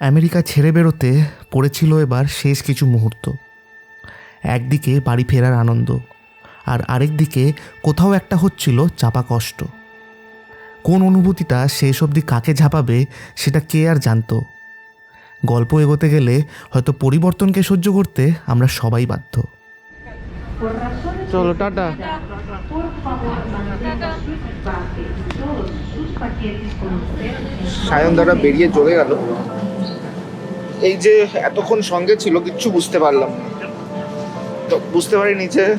America ছেড়ে বেরোতে পড়েছিল এবার শেষ কিছু মুহূর্ত। একদিকে বাড়ি ফেরার আনন্দ, আর আরেকদিকে কোথাও একটা হচ্ছিল চাপা কষ্ট। কোন অনুভূতিটা শেষ অবধি কাকে ঝাঁপাবে সেটা কে আর জানতো? গল্প এগোতে গেলে হয়তো পরিবর্তনকে সহ্য করতে আমরা সবাই বাধ্য। চলো, টাটা। সায়ন দাদা বেরিয়ে চলে গেল। এই যে এতক্ষণ সঙ্গে ছিল, কিচ্ছু বুঝতে পারলাম না। তো বুঝতে পারিনি যে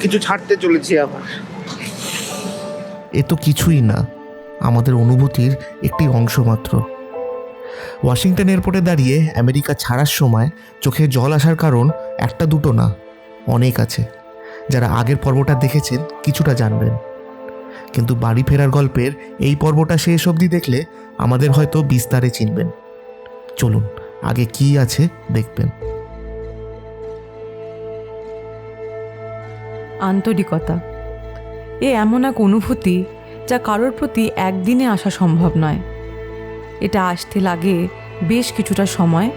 কিছু ছাড়তে চলেছি আবার। এ তো কিছুই না, আমাদের অনুভূতির একটি অংশ মাত্র ওয়াশিংটন এয়ারপোর্টে দাঁড়িয়ে আমেরিকা ছাড়ার সময় চোখে জল আসার কারণ একটা দুটো না, অনেক আছে। যারা আগের পর্বটা দেখেছেন কিছুটা জানবেন। কিন্তু বাড়ি ফেরার গল্পের এই পর্বটা শেষ অবধি দেখলে আমাদের হয়তো বিস্তারে চিনবেন। চলুন। আগে কি আছে দেখবেন। আন্তরিকতা। এ এমন এক অনুভূতি যা কারোর প্রতি একদিনে আসা সম্ভব নয়। এটা আসতে লাগে বেশ কিছুটা সময়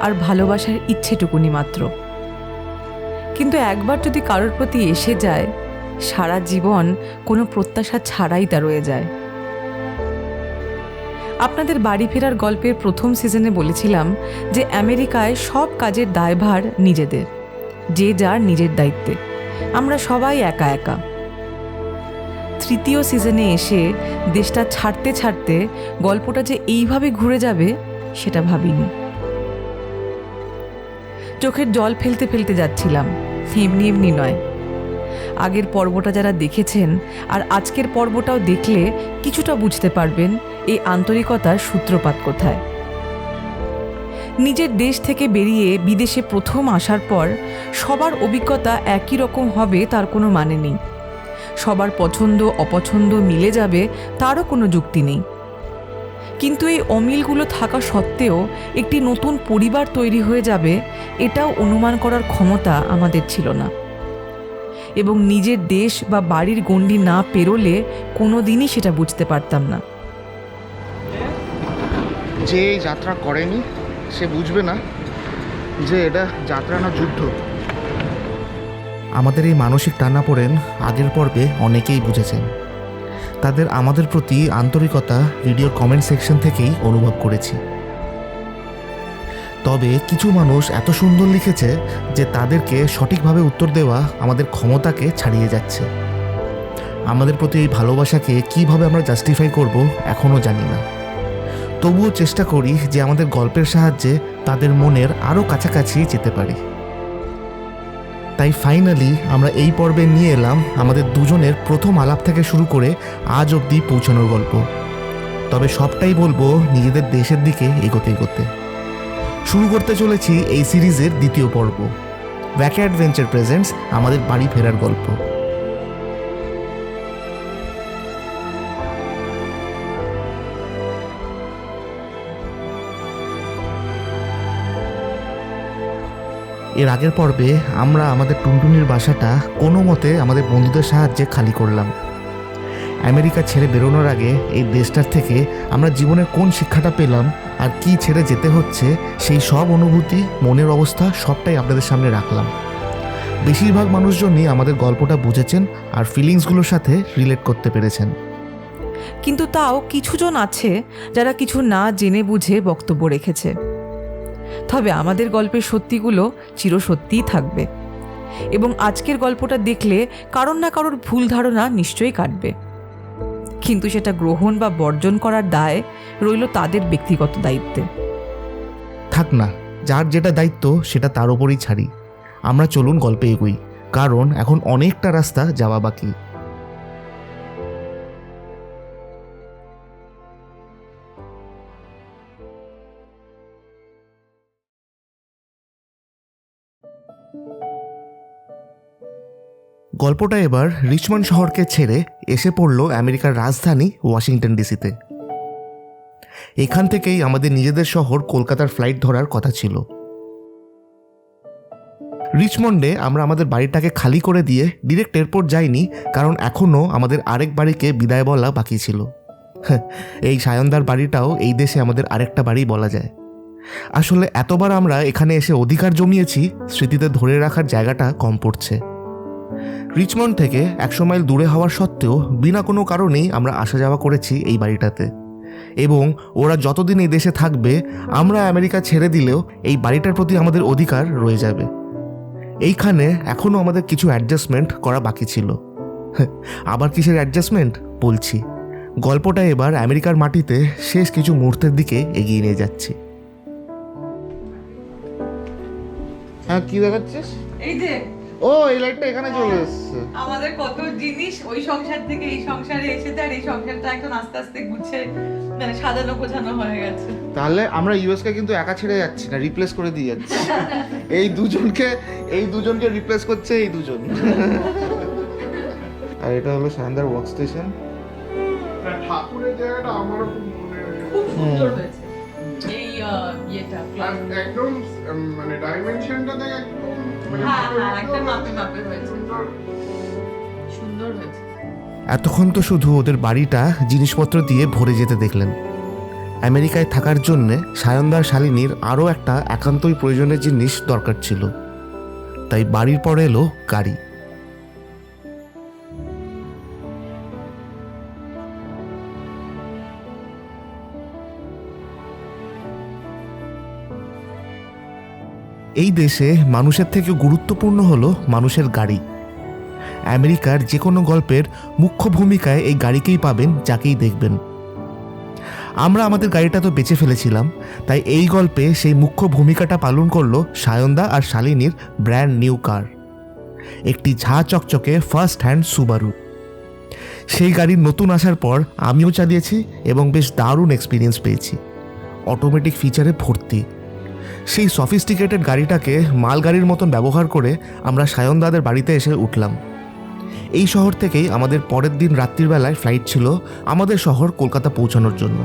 আর ভালোবাসার ইচ্ছেটুকুনি মাত্র। কিন্তু একবার যদি কারোর প্রতি এসে যায়, সারা জীবন কোনো প্রত্যাশা ছাড়াই তা রয়ে যায়। আপনাদের বাড়ি ফেরার গল্পের প্রথম সিজনে বলেছিলাম যে আমেরিকায় সব কাজের দায়ভার নিজেদের, যে যার নিজের দায়িত্বে। আমরা সবাই একা একা। তৃতীয় সিজনে এসে দেশটা ছাড়তে ছাড়তে গল্পটা যে এইভাবে ঘুরে যাবে, সেটা ভাবিনি। চোখের জল ফেলতে ফেলতে যাচ্ছিলাম। এমনি এমনি নয়। আগের পর্বটা যারা দেখেছেন আর আজকের পর্বটাও দেখলে কিছুটা বুঝতে পারবেন এই আন্তরিকতার সূত্রপাত কোথায়। নিজের দেশ থেকে বেরিয়ে বিদেশে প্রথম আসার পর সবার অভিজ্ঞতা একই রকম হবে তার কোনো মানে নেই। সবার পছন্দ, অপছন্দ মিলে যাবে তারও কোনো যুক্তি নেই। কিন্তু এই অমিলগুলো থাকা সত্ত্বেও একটি নতুন পরিবার তৈরি হয়ে যাবে, এটাও অনুমান করার ক্ষমতা আমাদের ছিল না। এবং নিজের দেশ বা বাড়ির গণ্ডি না পেরোলে কোনো দিনই সেটা বুঝতে পারতাম না। যে যাত্রা করেনি সে বুঝবে না যে এটা যাত্রা না যুদ্ধ। আমাদের এই মানসিক টানাপোড়েন আগের পর্বে অনেকেই বুঝেছেন। তাদের আমাদের প্রতি আন্তরিকতা ভিডিওর কমেন্ট সেকশন থেকেই অনুভব করেছি। তবে কিছু মানুষ এত সুন্দর লিখেছে যে তাদেরকে সঠিকভাবে উত্তর দেওয়া আমাদের ক্ষমতাকে ছাড়িয়ে যাচ্ছে। আমাদের প্রতি এই ভালোবাসাকে কীভাবে আমরা জাস্টিফাই করব এখনও জানি না। তবুও চেষ্টা করি যে আমাদের গল্পের সাহায্যে তাদের মনের আরও কাছাকাছি যেতে পারি। তাই ফাইনালি আমরা এই পর্বে নিয়ে এলাম আমাদের দুজনের প্রথম আলাপ থেকে শুরু করে আজ অবধি পৌঁছানোর গল্প। তবে সবটাই বলব নিজেদের দেশের দিকে এগোতে এগোতে। শুরু করতে চলেছি এই সিরিজের দ্বিতীয় পর্ব। ব্যাকে অ্যাডভেঞ্চার প্রেজেন্টস, আমাদের বাড়ি ফেরার গল্প। এর আগের পর্বে আমরা আমাদের টুনটুনির বাসাটা কোনো মতে আমাদের বন্ধুদের সাহায্যে খালি করলাম। আমেরিকা ছেড়ে বেরোনোর আগে এই দেশটার থেকে আমরা জীবনের কোন শিক্ষাটা পেলাম আর কি ছেড়ে যেতে হচ্ছে, সেই সব অনুভূতি, মনের অবস্থা সবটাই আপনাদের সামনে রাখলাম। বেশিরভাগ মানুষজনই আমাদের গল্পটা বুঝেছেন আর ফিলিংসগুলোর সাথে রিলেট করতে পেরেছেন। কিন্তু তাও কিছুজন আছে যারা কিছু না জেনে বুঝে বক্তব্য রেখেছে। তবে আমাদের গল্পের সত্যিগুলো চিরসত্যিই থাকবে। এবং আজকের গল্পটা দেখলে কারোর না কারোর ভুল ধারণা নিশ্চয়ই কাটবে। কিন্তু সেটা গ্রহণ বা বর্জন করার দায় রইল তাদের ব্যক্তিগত দায়িত্বে। থাক না, যার যেটা দায়িত্ব সেটা তার ওপরই ছাড়ি। আমরা চলুন গল্পে এগোই, কারণ এখন অনেকটা রাস্তা যাওয়া বাকি। গল্পটা এবার রিচমন্ড শহরকে ছেড়ে এসে পড়ল আমেরিকার রাজধানী ওয়াশিংটন ডিসিতে। এখান থেকেই আমাদের নিজেদের শহর কলকাতার ফ্লাইট ধরার কথা ছিল। রিচমন্ডে আমরা আমাদের বাড়িটাকে খালি করে দিয়ে ডিরেক্ট এয়ারপোর্ট যাইনি কারণ এখনও আমাদের আরেক বাড়িকে বিদায় বলা বাকি ছিল। হ্যাঁ, এই সায়নদার বাড়িটাও এই দেশে আমাদের আরেকটা বাড়ি বলা যায়। আসলে এতবার আমরা এখানে এসে অধিকার জমিয়েছি স্মৃতিতে ধরে রাখার জায়গাটা কম পড়ছে। রিচমন্ড থেকে একশো মাইল দূরে হওয়ার সত্ত্বেও বিনা কোনো কারণেই আমরা আসা যাওয়া করেছি এই বাড়িটাতে। এবং ওরা যতদিন এই দেশে থাকবে আমরা আমেরিকা ছেড়ে দিলেও এই বাড়িটার প্রতি আমাদের অধিকার রয়ে যাবে। এইখানে এখনও আমাদের কিছু অ্যাডজাস্টমেন্ট করা বাকি ছিল। আবার কিসের অ্যাডজাস্টমেন্ট? বলছি। গল্পটা এবার আমেরিকার মাটিতে শেষ কিছু মুহূর্তের দিকে এগিয়ে নিয়ে যাচ্ছি। হ্যাঁ কি দেখাচ্ছিস? এই যে ও এই লাইটটা এখানে চলে এসছে। আমাদের কত জিনিস ওই সংসার থেকে এই সংসারে এসেছে আর এই সংসারটা এখন আস্তে আস্তে গুছে মানে সাজানো গোছানো হয়ে গেছে। তাহলে আমরা ইউএসকে কিন্তু একা ছেড়ে যাচ্ছি না রিপ্লেস করে দিয়ে যাচ্ছি। এই দুজনকে এই দুজনকে রিপ্লেস করছে এই দুজন। আর এটা হলো সায়ন্দার ওয়ার্ক স্টেশন ঠাকুরের জায়গাটা আমারও খুব মনে খুব সুন্দর হয়েছে। এই ইয়েটা একদম মানে ডাইমেনশনটা দেখ এতক্ষণ তো শুধু ওদের বাড়িটা জিনিসপত্র দিয়ে ভরে যেতে দেখলেন। আমেরিকায় থাকার জন্যে সায়নদার শালিনীর আরও একটা একান্তই প্রয়োজনের জিনিস দরকার ছিল। তাই বাড়ির পরে এলো গাড়ি। এই দেশে মানুষের থেকে গুরুত্বপূর্ণ হলো মানুষের গাড়ি। আমেরিকার যে কোনো গল্পের মুখ্য ভূমিকায় এই গাড়িকেই পাবেন যাকেই দেখবেন। আমরা আমাদের গাড়িটা তো বেঁচে ফেলেছিলাম, তাই এই গল্পে সেই মুখ্য ভূমিকাটা পালন করল সায়ন্দা আর শালিনীর ব্র্যান্ড নিউ কার। একটি ঝা চকচকে ফার্স্ট হ্যান্ড সুবারু। সেই গাড়ির নতুন আসার পর আমিও চালিয়েছি এবং বেশ দারুণ এক্সপিরিয়েন্স পেয়েছি। অটোমেটিক ফিচারে ভর্তি। সেই সফিস্টিকেটেড গাড়িটাকে মালগাড়ির মতন ব্যবহার করে আমরা সায়নদাদের বাড়িতে এসে উঠলাম। এই শহর থেকেই আমাদের পরের দিন রাত্রির বেলায় ফ্লাইট ছিল আমাদের শহর কলকাতা পৌঁছানোর জন্য।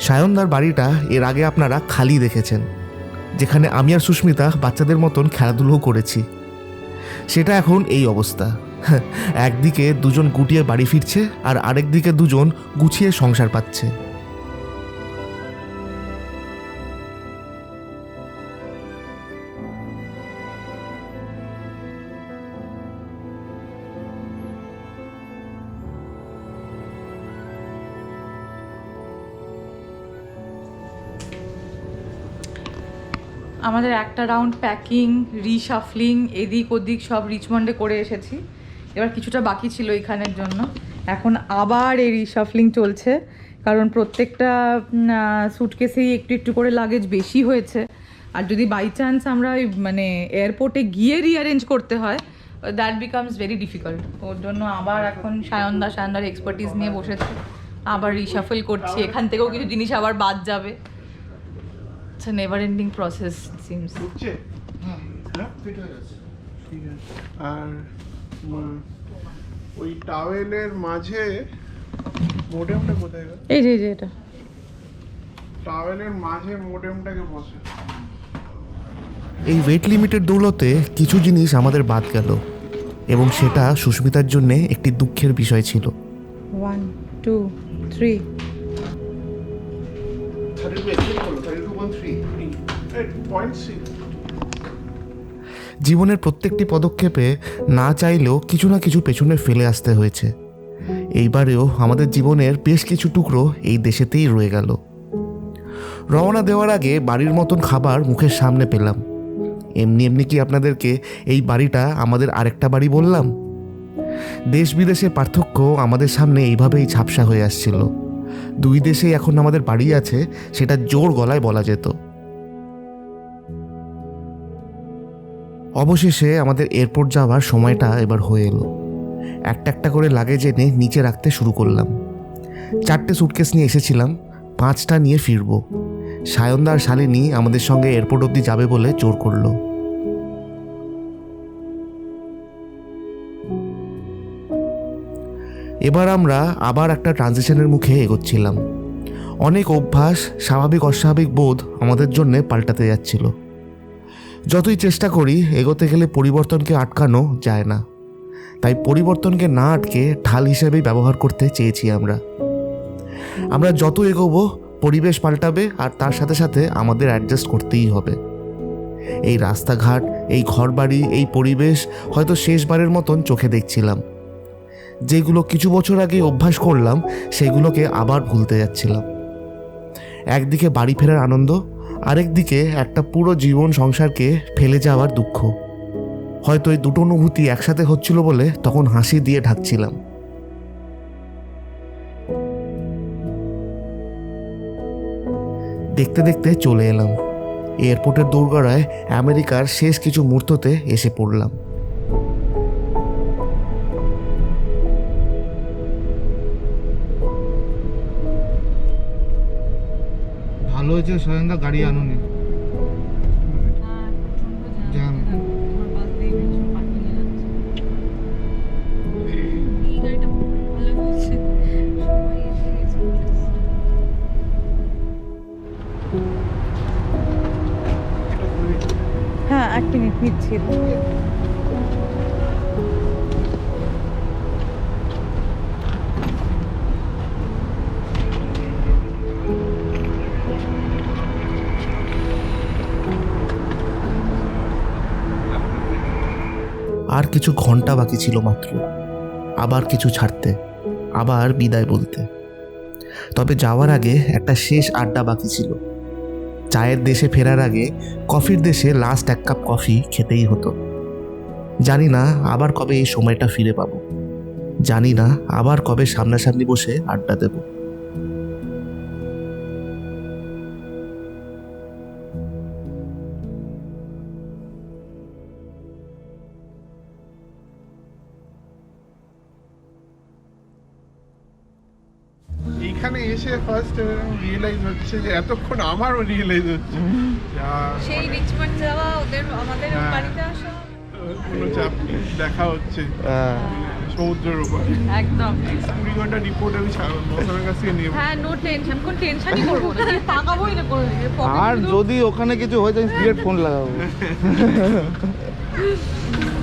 সায়নদার বাড়িটা এর আগে আপনারা খালি দেখেছেন, যেখানে আমি আর সুস্মিতা বাচ্চাদের মতন খেলাধুলোও করেছি। সেটা এখন এই অবস্থা। একদিকে দুজন গুটিয়ে বাড়ি ফিরছে আর আরেকদিকে দুজন গুছিয়ে সংসার পাচ্ছে। আমাদের একটা রাউন্ড প্যাকিং রিশাফলিং এদিক ওদিক সব রিচমন্ডে করে এসেছি। এবার কিছুটা বাকি ছিল এখানের জন্য। এখন আবার এই রিশাফলিং চলছে, কারণ প্রত্যেকটা সুটকেসেই একটু একটু করে লাগেজ বেশি হয়েছে। আর যদি বাই চান্স আমরা মানে এয়ারপোর্টে গিয়ে রিঅ্যারেঞ্জ করতে হয় দ্যাট বিকামস ভেরি ডিফিকাল্ট ওর জন্য আবার এখন সায়নদা সায়নদার এক্সপার্টিস নিয়ে বসেছে। আবার রিশাফল করছি। এখান থেকেও কিছু জিনিস আবার বাদ যাবে। It's a never ending process seems ঢুকছে হ্যাঁ ফিট হয়ে গেছে ঠিক আছে। আর ওই টাওয়েলের মাঝে মোডেমটা কোথায় গেল এই যে যে এটা। টাওয়েলের মাঝে মোডেমটাকে বসে? এই ওয়েট লিমিটের দৌলতে কিছু জিনিস আমাদের বাদ গেল এবং সেটা সুস্মিতার জন্যে একটি দুঃখের বিষয় ছিল। ওয়ান টু থ্রি জীবনের প্রত্যেকটি পদক্ষেপে না চাইলেও কিছু না কিছু পেছনে ফেলে আসতে হয়েছে। এইবারেও আমাদের জীবনের বেশ কিছু টুকরো এই দেশেতেই রয়ে গেল। রওনা দেওয়ার আগে বাড়ির মতন খাবার মুখের সামনে পেলাম। এমনি এমনি কি আপনাদেরকে এই বাড়িটা আমাদের আরেকটা বাড়ি বললাম? দেশ বিদেশের পার্থক্য আমাদের সামনে এইভাবেই ঝাপসা হয়ে আসছিল। দুই দেশেই এখন আমাদের বাড়ি আছে, সেটা জোর গলায় বলা যেত। অবশেষে আমাদের এয়ারপোর্ট যাওয়ার সময়টা এবার হয়ে এলো। একটা একটা করে লাগেজ এনে নিচে রাখতে শুরু করলাম। চারটে সুটকেস নিয়ে এসেছিলাম, পাঁচটা নিয়ে ফিরবো। সায়নদা আর শালিনী আমাদের সঙ্গে এয়ারপোর্ট অবধি যাবে বলে জোর করল। এবার আমরা আবার একটা ট্রানজিশনের মুখে এগোচ্ছিলাম। অনেক অভ্যাস স্বাভাবিক অস্বাভাবিক বোধ আমাদের জন্যে পাল্টাতে যাচ্ছিল। যতই চেষ্টা করি, এগোতে গেলে পরিবর্তনকে আটকানো যায় না। তাই পরিবর্তনকে না আটকে ঢাল হিসেবেই ব্যবহার করতে চেয়েছি আমরা। আমরা যত এগোবো, পরিবেশ পাল্টাবে আর তার সাথে সাথে আমাদের অ্যাডজাস্ট করতেই হবে। এই রাস্তাঘাট, এই ঘরবাড়ি, এই পরিবেশ হয়তো শেষবারের মতন চোখে দেখছিলাম। যেগুলো কিছু বছর আগে অভ্যাস করলাম, সেগুলোকে আবার ভুলতে যাচ্ছিলাম। একদিকে বাড়ি ফেরার আনন্দ আরেকদিকে একটা পুরো জীবন সংসারকে ফেলে যাওয়ার দুঃখ। হয়তো এই দুটো অনুভূতি একসাথে হচ্ছিল বলে তখন হাসি দিয়ে ঢাকছিলাম। দেখতে দেখতে চলে এলাম। এয়ারপোর্টের দুর্গড়ায় আমেরিকার শেষ কিছু মুহূর্ততে এসে পড়লাম। ভালো হয়েছে স্বয়ংদা গাড়ি আনুনি। জ্যাম হ্যাঁ এক মিনিট নিচ্ছি। আর কিছু ঘণ্টা বাকি ছিল মাত্র। আবার কিছু ছাড়তে, আবার বিদায় বলতে। তবে যাওয়ার আগে একটা শেষ আড্ডা বাকি ছিল। চায়ের দেশে ফেরার আগে কফির দেশে লাস্ট এক কাপ কফি খেতেই হতো। জানি না আবার কবে এই সময়টা ফিরে পাবো। জানি না আবার কবে সামনাসামনি বসে আড্ডা দেব। এইখানে এসে ফার্স্ট রিয়েলাইজ হচ্ছে যে এতক্ষণ আমারও রিয়েলাইজ হচ্ছে। যা সেই রিচমন্ড যাওয়া ওদের আমাদের হ্যাঁ। বাড়িতে আসা। কোনো চাপ দেখা হচ্ছে। সমুদ্রের উপর। একদম। কুড়ি ঘণ্টা রিপোর্ট আমি মৌসুমের কাছ থেকে নেব। হ্যাঁ নো টেনশন কোন টেনশনই করব না। তাকাবোই না আর যদি ওখানে কিছু হয়ে যায় ডিরেক্ট ফোন লাগাবো।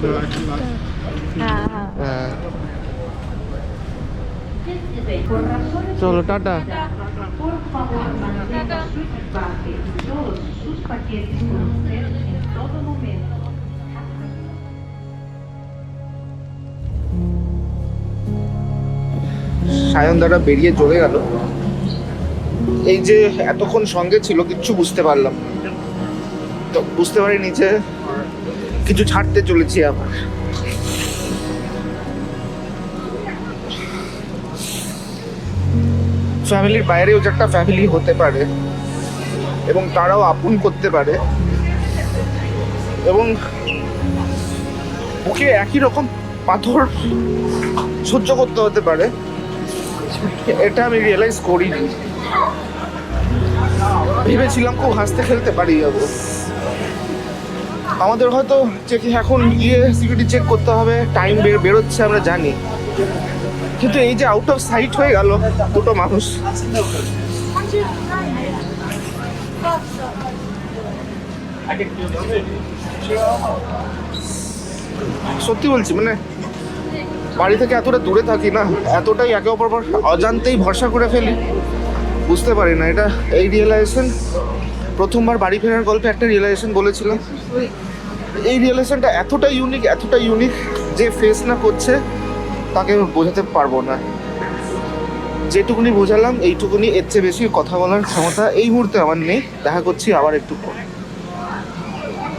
তো হ্যাঁ। হ্যাঁ। En todo momento. সায়নদারা বেরিয়ে চলে গেল। এই যে এতক্ষণ সঙ্গে ছিল, কিচ্ছু বুঝতে পারলাম তো বুঝতে পারিনি যে কিছু ছাড়তে চলেছি আবার। ফ্যামিলির বাইরেও যে একটা ফ্যামিলি হতে পারে এবং তারাও আপন করতে পারে এবং ওকে একই রকম পাথর সহ্য করতে হতে পারে, এটা আমি রিয়েলাইজ করিনি। ভেবেছিলাম খুব হাসতে খেলতে পারি যাব। আমাদের হয়তো চেক এখন গিয়ে সিকিউরিটি চেক করতে হবে টাইম বেরোচ্ছে, আমরা জানি। কিন্তু এই যে আউট অফ সাইট হয়ে গেল দুটো মানুষ। সত্যি বলছি মানে বাড়ি থেকে এতটা দূরে থাকি না, এতটাই একে অপর পর অজান্তেই ভরসা করে ফেলি। বুঝতে পারি না, এটা এই রিয়েলাইজেশন প্রথমবার বাড়ি ফেরার গল্পে একটা রিয়েলাইজেশন বলেছিলাম। এই রিয়েলাইজেশনটা এতটা ইউনিক এতটা ইউনিক যে ফেস না করছে। তাকে বোঝাতে পারব না। যেটুকুনি বোঝালাম এইটুকুনি এর চেয়ে বেশি কথা বলার ক্ষমতা এই মুহূর্তে আমার নেই। দেখা করছি আবার একটু পর।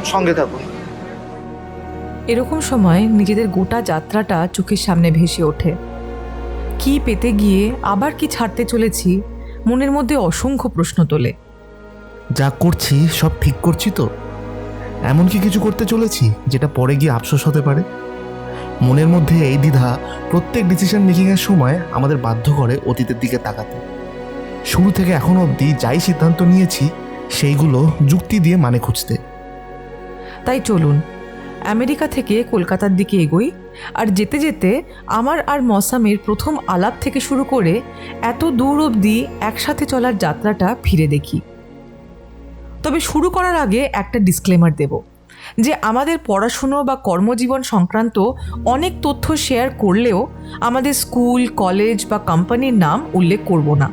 সঙ্গে থাকুন। এরকম সময় নিজেদের গোটা যাত্রাটা চোখের সামনে ভেসে ওঠে। কি পেতে গিয়ে আবার কি ছাড়তে চলেছি মনের মধ্যে অসংখ্য প্রশ্ন তোলে। যা করছি সব ঠিক করছি তো? এমন কি কিছু করতে চলেছি যেটা পরে গিয়ে আফসোস হতে পারে? মনের মধ্যে এই দ্বিধা প্রত্যেক ডিসিশন মেকিংয়ের সময় আমাদের বাধ্য করে অতীতের দিকে তাকাতে। শুরু থেকে এখন অবধি যাই সিদ্ধান্ত নিয়েছি, সেইগুলো যুক্তি দিয়ে মানে খুঁজতে। তাই চলুন, আমেরিকা থেকে কলকাতার দিকে এগোই আর যেতে যেতে আমার আর মসামের প্রথম আলাপ থেকে শুরু করে এত দূর অবধি একসাথে চলার যাত্রাটা ফিরে দেখি। তবে শুরু করার আগে একটা ডিসক্লেমার দেব। যে আমাদের পড়াশুনো বা কর্মজীবন সংক্রান্ত অনেক তথ্য শেয়ার করলেও আমাদের স্কুল কলেজ বা কোম্পানির নাম উল্লেখ করব না।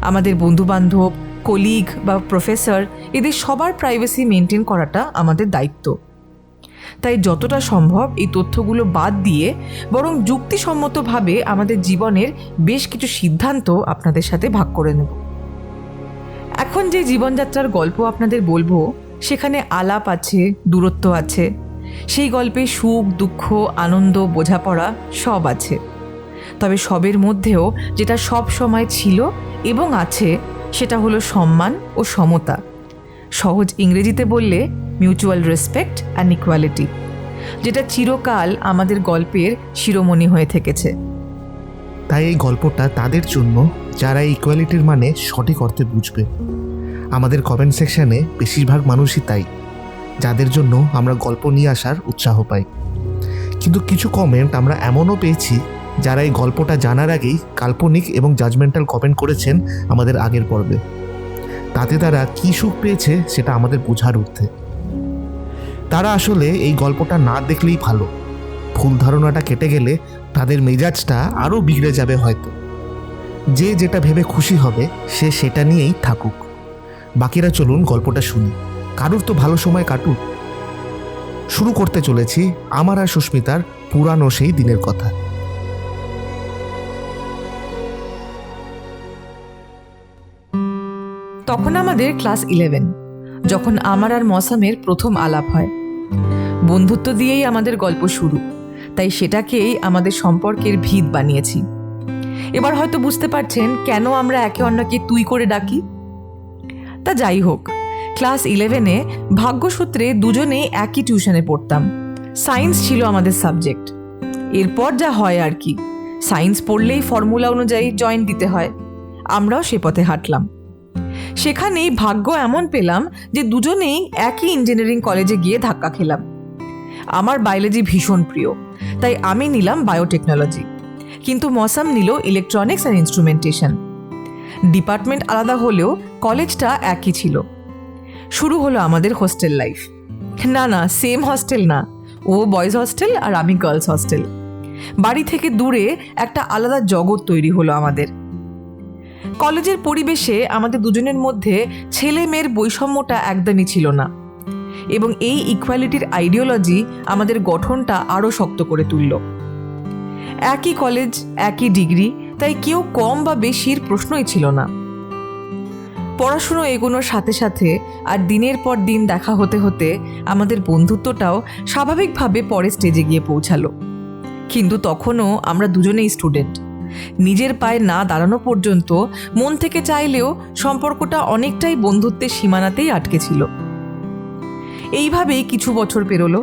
আমাদের বন্ধুবান্ধব কলিগ বা প্রফেসর এদের সবার প্রাইভেসি মেনটেন করাটা আমাদের দায়িত্ব। তাই যতটা সম্ভব এই তথ্যগুলো বাদ দিয়ে বরং যুক্তিসম্মতভাবে আমাদের জীবনের বেশ কিছু সিদ্ধান্ত আপনাদের সাথে ভাগ করে নেব। এখন যে জীবনযাত্রার গল্প আপনাদের বলব সেখানে আলাপ আছে, দূরত্ব আছে। সেই গল্পে সুখ, দুঃখ, আনন্দ, বোঝাপড়া সব আছে। তবে সবের মধ্যেও যেটা সব সময় ছিল এবং আছে, সেটা হলো সম্মান ও সমতা। সহজ ইংরেজিতে বললে মিউচুয়াল রেসপেক্ট অ্যান্ড ইকুয়ালিটি যেটা চিরকাল আমাদের গল্পের শিরোমণি হয়ে থেকেছে। তাই এই গল্পটা তাদের জন্য যারা ইকুয়ালিটির মানে সঠিক অর্থে বুঝবে। আমাদের কমেন্ট সেকশানে বেশিরভাগ মানুষই তাই, যাদের জন্য আমরা গল্প নিয়ে আসার উৎসাহ পাই। কিন্তু কিছু কমেন্ট আমরা এমনও পেয়েছি, যারা এই গল্পটা জানার আগেই কাল্পনিক এবং জাজমেন্টাল কমেন্ট করেছেন আমাদের আগের পর্বে। তাতে তারা কী সুখ পেয়েছে সেটা আমাদের বোঝার ঊর্ধ্বে। তারা আসলে এই গল্পটা না দেখলেই ভালো। ভুল ধারণাটা কেটে গেলে তাদের মেজাজটা আরও বিগড়ে যাবে হয়তো। যে যেটা ভেবে খুশি হবে, সে সেটা নিয়েই থাকুক। বাকিরা চলুন গল্পটা শুনি। কারুর তো ভালো সময় কাটুক। শুরু করতে চলেছি আমার আর সুস্মিতার পুরানো সেই দিনের কথা। তখন আমাদের ক্লাস ইলেভেন, যখন আমার আর মসামের প্রথম আলাপ হয়। বন্ধুত্ব দিয়েই আমাদের গল্প শুরু, তাই সেটাকেই আমাদের সম্পর্কের ভিত বানিয়েছি। এবার হয়তো বুঝতে পারছেন কেন আমরা একে অন্যকে তুই করে ডাকি। তা যাই হোক। ক্লাস ইলেভেনে ভাগ্যসূত্রে দুজনেই একই টিউশনে পড়তাম। সায়েন্স ছিল আমাদের সাবজেক্ট। এরপর যা হয় আর কি। সায়েন্স পড়লেই ফর্মুলা অনুযায়ী জয়েন্ট দিতে হয়। আমরাও সে পথে হাঁটলাম। সেখানেই ভাগ্য এমন পেলাম যে দুজনেই একই ইঞ্জিনিয়ারিং কলেজে গিয়ে ধাক্কা খেলাম। আমার বায়োলজি ভীষণ প্রিয়, তাই আমি নিলাম বায়োটেকনোলজি। কিন্তু মসাম নিল ইলেকট্রনিক্স অ্যান্ড ইনস্ট্রুমেন্টেশন। ডিপার্টমেন্ট আলাদা হলেও কলেজটা একই ছিল। শুরু হলো আমাদের হোস্টেল লাইফ। না না, সেম হস্টেল না। ও বয়েজ হস্টেল আর আমি গার্লস হস্টেল। বাড়ি থেকে দূরে একটা আলাদা জগৎ তৈরি হলো আমাদের। কলেজের পরিবেশে আমাদের দুজনের মধ্যে ছেলে মেয়ের বৈষম্যটা একদমই ছিল না। এবং এই ইকুয়ালিটির আইডিওলজি আমাদের গঠনটা আরও শক্ত করে তুলল। একই কলেজ একই ডিগ্রি তাই কেউ কম বা বেশির প্রশ্নই ছিল না। পড়াশুনো এগোনোর সাথে সাথে আর দিনের পর দিন দেখা হতে হতে আমাদের বন্ধুত্বটাও স্বাভাবিকভাবে পরে স্টেজে গিয়ে পৌঁছালো। কিন্তু তখনও আমরা দুজনেই স্টুডেন্ট নিজের পায়ে না দাঁড়ানো পর্যন্ত মন থেকে চাইলেও সম্পর্কটা অনেকটাই বন্ধুত্বের সীমানাতেই আটকে ছিল। এইভাবেই কিছু বছর পেরোলো,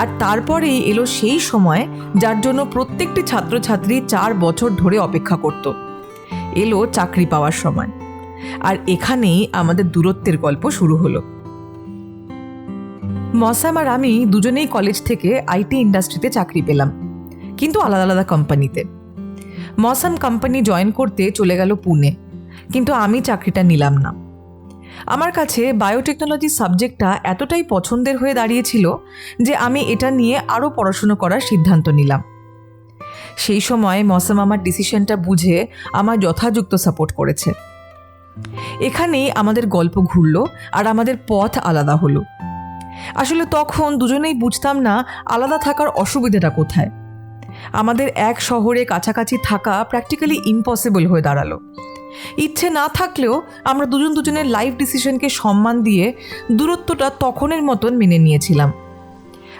আর তারপরেই এলো সেই সময় যার জন্য প্রত্যেকটি ছাত্রছাত্রী চার বছর ধরে অপেক্ষা করত। এলো চাকরি পাওয়ার সময়, আর এখানেই আমাদের দূরত্বের গল্প শুরু হলো। মসাম আর আমি দুজনেই কলেজ থেকে আইটি ইন্ডাস্ট্রিতে চাকরি পেলাম, কিন্তু আলাদা আলাদা কোম্পানিতে। মসাম কোম্পানি জয়েন করতে চলে গেল পুনে, কিন্তু আমি চাকরিটা নিলাম না। আমার কাছে বায়োটেকনোলজি সাবজেক্টটা এতটাই পছন্দের হয়ে দাঁড়িয়েছিল যে আমি এটা নিয়ে আরও পড়াশুনো করার সিদ্ধান্ত নিলাম। সেই সময় মসাম আমার ডিসিশনটা বুঝে আমার যথাযুক্ত সাপোর্ট করেছে। এখানেই আমাদের গল্প ঘুরল আর আমাদের পথ আলাদা হলো। আসলে তখন দুজনেই বুঝতাম না আলাদা থাকার অসুবিধাটা কোথায়। আমাদের এক শহরে কাছাকাছি থাকা প্র্যাকটিক্যালি ইম্পসিবল হয়ে দাঁড়াল। ইচ্ছে না থাকলেও আমরা দুজন দুজনের লাইফ ডিসিশনকে সম্মান দিয়ে দূরত্বটা তখনের মতন মেনে নিয়েছিলাম।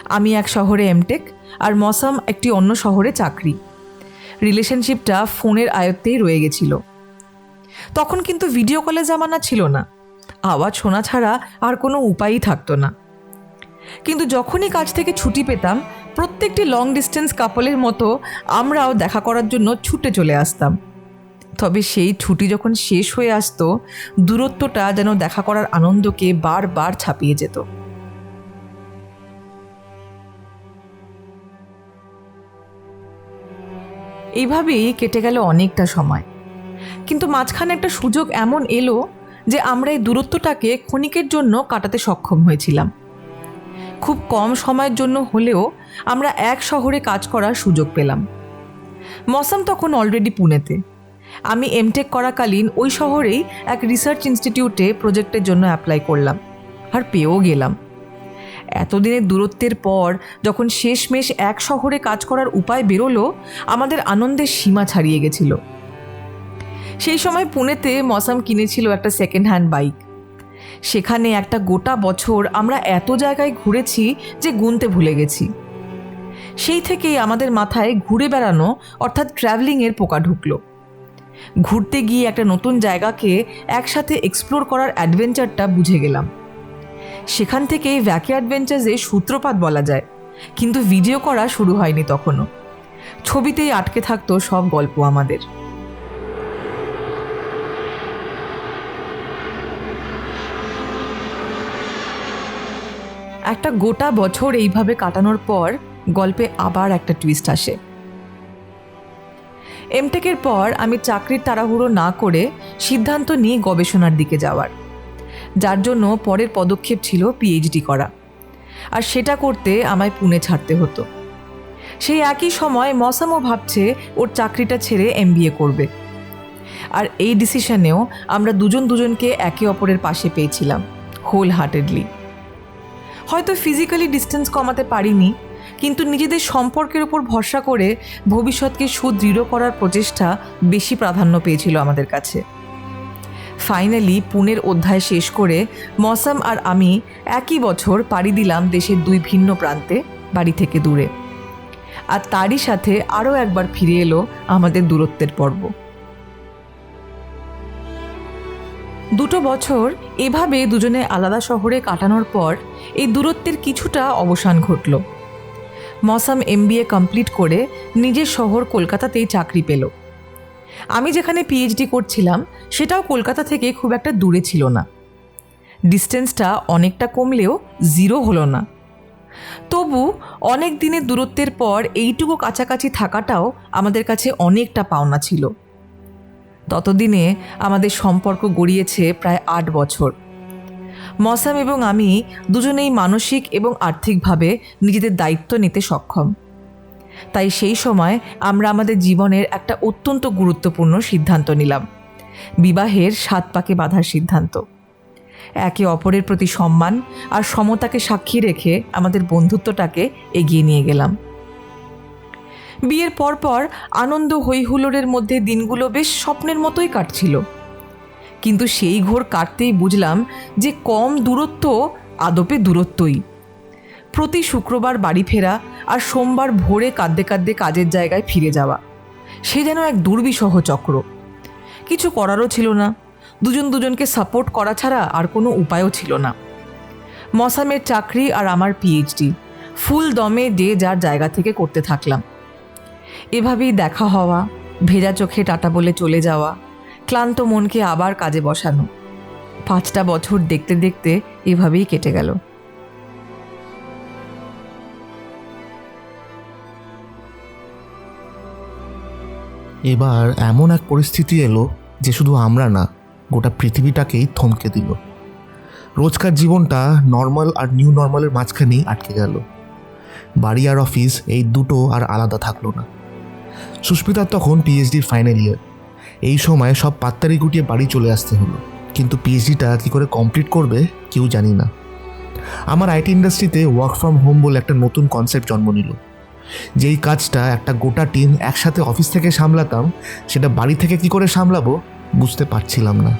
আমি এক শহরে এমটেক আর মসাম একটি অন্য শহরে চাকরি। রিলেশনশিপটা ফোনের আয়ত্তেই রয়ে গেছিল। তখন কিন্তু ভিডিও কলে জামানা ছিল না। আওয়াজ শোনা ছাড়া আর কোনো উপায়ই থাকতো না। কিন্তু যখনই কাজ থেকে ছুটি পেতাম, প্রত্যেকটি লং ডিস্টেন্স কাপলের মতো আমরাও দেখা করার জন্য ছুটে চলে আসতাম। তবে সেই ছুটি যখন শেষ হয়ে আসতো, দূরত্বটা যেন দেখা করার আনন্দকে বারবার ছাপিয়ে যেত। এইভাবেই কেটে গেল অনেকটা সময়। কিন্তু মাঝখানে একটা সুযোগ এমন এলো যে আমরা এই দূরত্বটাকে ক্ষণিকের জন্য কাটাতে সক্ষম হয়েছিলাম। খুব কম সময়ের জন্য হলেও আমরা এক শহরে কাজ করার সুযোগ পেলাম। মসাম তখন অলরেডি পুনেতে। আমি এমটেক করাকালীন ওই শহরেই এক রিসার্চ ইনস্টিটিউটে প্রজেক্টের জন্য অ্যাপ্লাই করলাম, আর পেয়েও গেলাম। এতদিনের দূরত্বের পর যখন শেষমেশ এক শহরে কাজ করার উপায় বেরোলো, আমাদের আনন্দের সীমা ছাড়িয়ে গেছিল। সেই সময় পুনেতে মসাম কিনেছিল একটা সেকেন্ড হ্যান্ড বাইক সেখানে একটা গোটা বছর আমরা এত জায়গায় ঘুরেছি যে গুনতে ভুলে গেছি। সেই থেকেই আমাদের মাথায় ঘুরে বেড়ানো, অর্থাৎ ট্র্যাভেলিংয়ের পোকা ঢুকলো। ঘুরতে গিয়ে একটা নতুন জায়গাকে একসাথে এক্সপ্লোর করার অ্যাডভেঞ্চারটা বুঝে গেলাম। সেখান থেকেই ভ্যাকি অ্যাডভেঞ্চার্সে সূত্রপাত বলা যায়, কিন্তু ভিডিও করা শুরু হয়নি তখনও। ছবিতেই আটকে থাকতো সব গল্প আমাদের। একটা গোটা বছর এইভাবে কাটানোর পর গল্পে আবার একটা টুইস্ট আসে। এমটেকের পর আমি চাকরির তাড়াহুড়ো না করে সিদ্ধান্ত নিই গবেষণার দিকে যাওয়ার। যার জন্য পরের পদক্ষেপ ছিল পিএইচডি করা। আর সেটা করতে আমায় পুনে ছাড়তে হতো। সেই একই সময় মসামও ভাবছে ওর চাকরিটা ছেড়ে এমবিএ করবে। আর এই ডিসিশনেও আমরা দুজন দুজনকে একে অপরের পাশে পেয়েছিলাম হোল হার্টেডলি হয়তো ফিজিক্যালি ডিস্টেন্স কমাতে পারিনি কিন্তু নিজেদের সম্পর্কের উপর ভরসা করে ভবিষ্যৎকে সুদৃঢ় করার প্রচেষ্টা বেশি প্রাধান্য পেয়েছিল আমাদের কাছে। ফাইনালি পুনের অধ্যায় শেষ করে মসাম আর আমি একই বছর পাড়ি দিলাম দেশের দুই ভিন্ন প্রান্তে, বাড়ি থেকে দূরে। আর তারই সাথে আরও একবার ফিরে এলো আমাদের দূরত্বের পর্ব। দুটো বছর এভাবে দুজনে আলাদা শহরে কাটানোর পর এই দূরত্বের কিছুটা অবসান ঘটল। মসাম এমবিএ কমপ্লিট করে নিজের শহর কলকাতাতেই চাকরি পেল। আমি যেখানে পিএইচডি করছিলাম, সেটাও কলকাতা থেকে খুব একটা দূরে ছিল না। ডিস্টেন্সটা অনেকটা কমলেও জিরো হলো না। তবু অনেক দিনের দূরত্বের পর এইটুকু কাছাকাছি থাকাটাও আমাদের কাছে অনেকটা পাওনা ছিল। ততদিনে আমাদের সম্পর্ক গড়িয়েছে প্রায় আট বছর। মসাম এবং আমি দুজনেই মানসিক এবং আর্থিকভাবে নিজেদের দায়িত্ব নিতে সক্ষম। তাই সেই সময় আমরা আমাদের জীবনের একটা অত্যন্ত গুরুত্বপূর্ণ সিদ্ধান্ত নিলাম। বিবাহের সাত পাকে বাঁধার সিদ্ধান্ত। একে অপরের প্রতি সম্মান আর সমতাকে সাক্ষী রেখে আমাদের বন্ধুত্বটাকে এগিয়ে নিয়ে গেলাম। বিয়ের পরপর আনন্দ হৈহুল্লোড়ের মধ্যে দিনগুলো বেশ স্বপ্নের মতোই কাটছিল। কিন্তু সেই ঘোর কাটতেই বুঝলাম যে কম দূরত্ব আদপে দূরত্বই। প্রতি শুক্রবার বাড়ি ফেরা আর সোমবার ভোরে কাঁদতে কাঁদতে কাজের জায়গায় ফিরে যাওয়া। সে যেন এক দুর্বিষহ চক্র। কিছু করারও ছিল না। দুজন দুজনকে সাপোর্ট করা ছাড়া আর কোনো উপায়ও ছিল না। মসামের চাকরি আর আমার পিএইচডি ফুল দমে যে যার জায়গা থেকে করতে থাকলাম। এভাবেই দেখা হওয়া, ভেজা চোখে টাটা বলে চলে যাওয়া। ক্লান্ত মনকে আবার কাজে বসানো। পাঁচটা বছর দেখতে দেখতে এভাবেই কেটে গেল। এবার এমন এক পরিস্থিতি এলো যে শুধু আমরা না, গোটা পৃথিবীটাকেই থমকে দিল। রোজকার জীবনটা নর্মাল আর নিউ নর্মালের মাঝখানেই আটকে গেল। বাড়ি আর অফিস এই দুটো আর আলাদা থাকল না। সুস্মিতার তখন পিএইচডির ফাইনাল ইয়ার এই সময় সব পাত্তারি গুটিয়ে বাড়ি চলে আসতে হলো। কিন্তু পিএইচডিটা কী করে কমপ্লিট করবে, কেউ জানি না। আমার আইটি ইন্ডাস্ট্রিতে ওয়ার্ক ফ্রম হোম বলে একটা নতুন কনসেপ্ট জন্ম নিল। যেই কাজটা একটা গোটা টিম একসাথে অফিস থেকে সামলাতাম, সেটা বাড়ি থেকে কি করে সামলাবো, বুঝতে পারছিলাম না।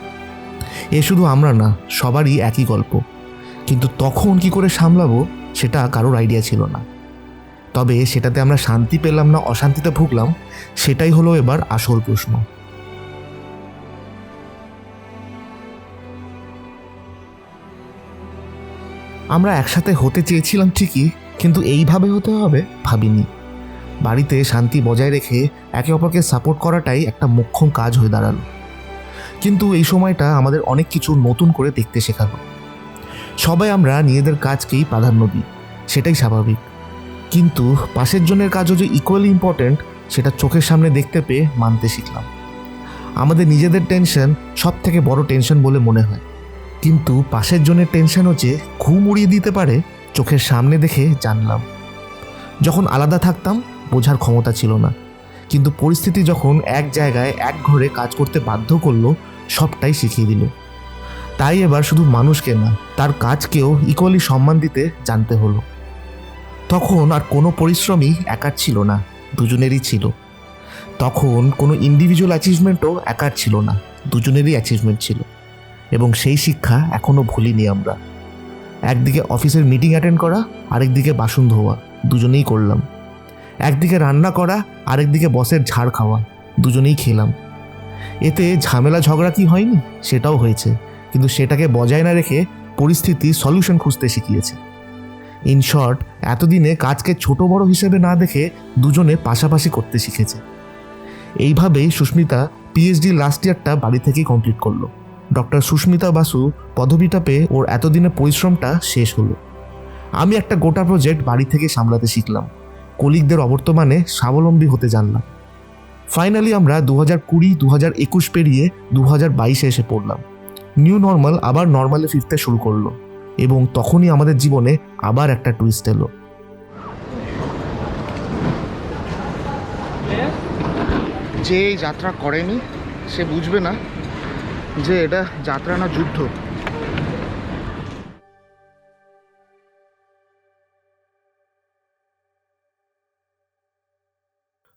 এ শুধু আমরা না, সবারই একই গল্প। কিন্তু তখন কি করে সামলাবো, সেটা কারোর আইডিয়া ছিল না। তবে সেটাতে আমরা শান্তি পেলাম না, অশান্তিতে ভুগলাম, সেটাই হলো এবার আসল প্রশ্ন। আমরা একসাথে হতে চেয়েছিলাম ঠিকই, কিন্তু এইভাবে হতে হবে ভাবিনি। বাড়িতে শান্তি বজায় রেখে একে অপরকে সাপোর্ট করাটাই একটা মোক্ষম কাজ হয়ে দাঁড়াল। কিন্তু এই সময়টা আমাদের অনেক কিছু নতুন করে দেখতে শেখালো। সবাই আমরা নিজেদের কাজকেই প্রাধান্য দিই, সেটাই স্বাভাবিক। কিন্তু পাশের জনের কাজও যে ইকুয়ালি ইম্পর্ট্যান্ট সেটা চোখের সামনে দেখতে পেয়ে মানতে শিখলাম। আমাদের নিজেদের টেনশন সব থেকে বড় টেনশন বলে মনে হয়। কিন্তু পাশের জনের টেনশন হচ্ছে ঘুম উড়িয়ে দিতে পারে, চোখের সামনে দেখে জানলাম। যখন আলাদা থাকতাম, বোঝার ক্ষমতা ছিল না। কিন্তু পরিস্থিতি যখন এক জায়গায় এক ঘরে কাজ করতে বাধ্য করল, সবটাই শিখিয়ে দিল। তাই এবার শুধু মানুষকে না, তার কাজকেও ইকুয়ালি সম্মান দিতে জানতে হলো। তখন আর কোনো পরিশ্রমই একার ছিল না, দুজনেরই ছিল। তখন কোনো ইন্ডিভিজুয়াল অ্যাচিভমেন্টও একার ছিল না, দুজনেরই অ্যাচিভমেন্ট ছিল। এবং সেই শিক্ষা এখনও ভুলিনি আমরা। একদিকে অফিসের মিটিং অ্যাটেন্ড করা, আরেকদিকে বাসন ধোয়া, দুজনেই করলাম। একদিকে রান্না করা, আরেকদিকে বসের ঝাড় খাওয়া, দুজনেই খেলাম। এতে ঝামেলা ঝগড়া কি হয়নি? সেটাও হয়েছে, কিন্তু সেটাকে বজায় না রেখে পরিস্থিতি সলিউশন খুঁজতে শিখিয়েছে। ইন শর্ট এতদিনে কাজকে ছোট বড় হিসেবে না দেখে দুজনে পাশাপাশি করতে শিখেছে। এইভাবেই সুস্মিতা পিএইচডি লাস্ট ইয়ারটা বাড়ি থেকেই কমপ্লিট করল। ডক্টর সুস্মিতা বাসু পদবিটা পেয়ে ওর এতদিনের পরিশ্রমটা শেষ হলো। আমি একটা গোটা প্রজেক্ট বাড়ি থেকে সামলাতে শিখলাম। কলিগদের অবর্তমানে স্বাবলম্বী হতে জানলাম। ফাইনালি আমরা দু হাজার কুড়ি দু হাজার একুশ পেরিয়ে দু হাজার বাইশে এসে পড়লাম। নিউ নর্মাল আবার নর্মালে ফিরতে শুরু করল এবং তখনই আমাদের জীবনে আবার একটা টুইস্ট এলো। যে যাত্রা করেনি, সে বুঝবে না যে এটা যাত্রা না যুদ্ধ?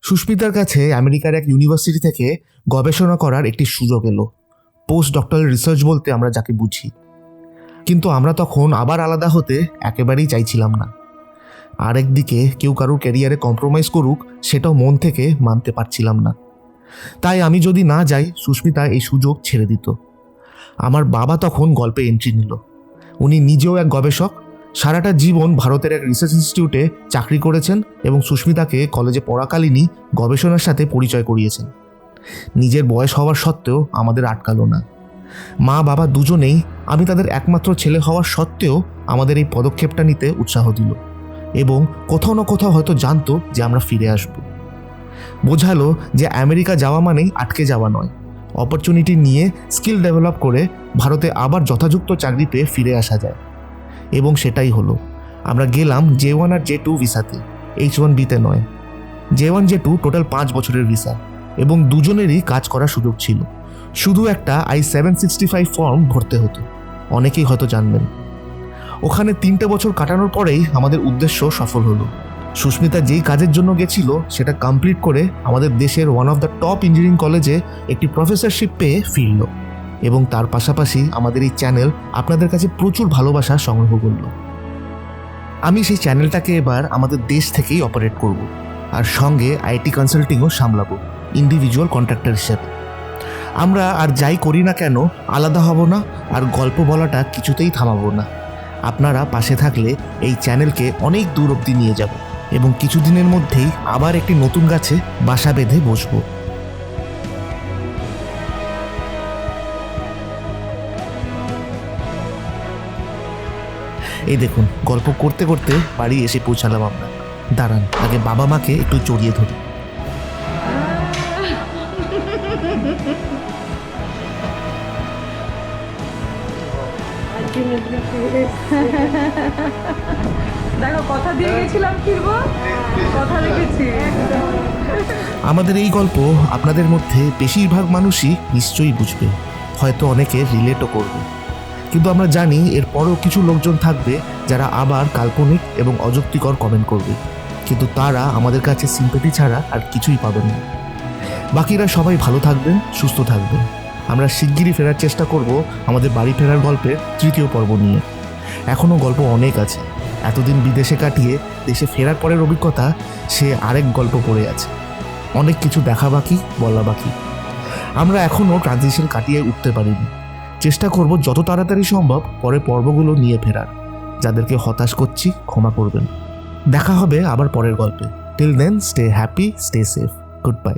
সুস্মিতার কাছে আমেরিকার এক ইউনিভার্সিটি থেকে গবেষণা করার একটি সুযোগ এলো। পোস্ট ডক্টরাল রিসার্চ বলতে আমরা যাকে বুঝি। কিন্তু আমরা তখন আবার আলাদা হতে একেবারেই চাইছিলাম না। আরেকদিকে কেউ কারোর ক্যারিয়ারে কম্প্রোমাইজ করুক, সেটাও মন থেকে মানতে পারছিলাম না। তাই আমি যদি না যাই, সুস্মিতা এই সুযোগ ছেড়ে দিত। আমার বাবা তখন গল্পে এন্ট্রি নিল। উনি নিজেও এক গবেষক। সারাটা জীবন ভারতের এক রিসার্চ ইনস্টিটিউটে চাকরি করেছেন এবং সুস্মিতাকে কলেজে পড়াকালীনই গবেষণার সাথে পরিচয় করিয়েছেন। নিজের বয়স হওয়ার সত্ত্বেও আমাদের আটকালো না। মা বাবা দুজনেই আমি তাদের একমাত্র ছেলে হওয়ার সত্ত্বেও আমাদের এই পদক্ষেপটা নিতে উৎসাহ দিল এবং কোথাও না কোথাও হয়তো জানতো যে আমরা ফিরে আসব। বোঝালো যে আমেরিকা যাওয়া মানেই আটকে যাওয়া নয়। অপরচুনিটি নিয়ে স্কিল ডেভেলপ করে ভারতে আবার যথাযুক্ত চাকরি পেয়ে ফিরে আসা যায়। এবং সেটাই হলো, আমরা গেলাম জে ওয়ান আর জে টু ভিসাতে এইচ ওয়ান বিতে নয়। J one J two total পাঁচ বছরের ভিসা এবং দুজনেরই কাজ করার সুযোগ ছিল। শুধু একটা I seven sixty five form ভরতে হতো, অনেকেই হয়তো জানবেন। ওখানে তিনটে বছর কাটানোর পরেই আমাদের উদ্দেশ্য সফল হলো। সুস্মিতা যেই কাজের জন্য গেছিল, সেটা কমপ্লিট করে আমাদের দেশের one of the top engineering কলেজে একটি প্রফেসরশিপ পেয়ে ফিরল। এবং তার পাশাপাশি আমাদের এই চ্যানেল আপনাদের কাছে প্রচুর ভালোবাসা সংগ্রহ করল। আমি সেই চ্যানেলটাকে এবার আমাদের দেশ থেকেই অপারেট করব আর সঙ্গে আইটি কনসাল্টিংও সামলাবো ইন্ডিভিজুয়াল কন্ট্রাক্টর হিসেবে। আমরা আর যাই করি না কেন, আলাদা হব না আর গল্প বলাটা কিছুতেই থামাবো না। আপনারা পাশে থাকলে এই চ্যানেলকে অনেক দূর অবধি নিয়ে যাব এবং কিছুদিনের মধ্যেই আবার একটি নতুন গাছে বাসা বেঁধে বসবো। এই দেখুন, গল্প করতে করতে বাড়ি এসে পৌঁছালাম আমরা। দাঁড়ান, আগে বাবা মাকে একটু জড়িয়ে ধরি। দেখো, কথা দিয়ে গেছিলাম ফিরবো। কথা রেখেছি। আমাদের এই গল্প আপনাদের মধ্যে বেশিরভাগ মানুষই নিশ্চয়ই বুঝবে, হয়তো অনেকে রিলেটও করবে। কিন্তু আমরা জানি এরপরও কিছু লোকজন থাকবে যারা আবার কাল্পনিক এবং অযুক্তিকর কমেন্ট করবে। কিন্তু তারা আমাদের কাছে সিম্পেথি ছাড়া আর কিছুই পাবেন না। বাকিরা সবাই ভালো থাকবেন, সুস্থ থাকবেন। আমরা শিগগিরই ফেরার চেষ্টা করব আমাদের বাড়ি ফেরার গল্পের তৃতীয় পর্ব নিয়ে। এখনও গল্প অনেক আছে। এতদিন বিদেশে কাটিয়ে দেশে ফেরার পরের অভিজ্ঞতা, সে আরেক গল্প পড়ে আছে। অনেক কিছু দেখা বাকি, বলা বাকি। আমরা এখনও ট্রানজিশন কাটিয়ে উঠতে পারিনি। চেষ্টা করব যত তাড়াতাড়ি সম্ভব পরের পর্বগুলো নিয়ে ফেরার। যাদেরকে হতাশ করছি, ক্ষমা করবেন। দেখা হবে আবার পরের গল্পে। Till then stay happy stay safe goodbye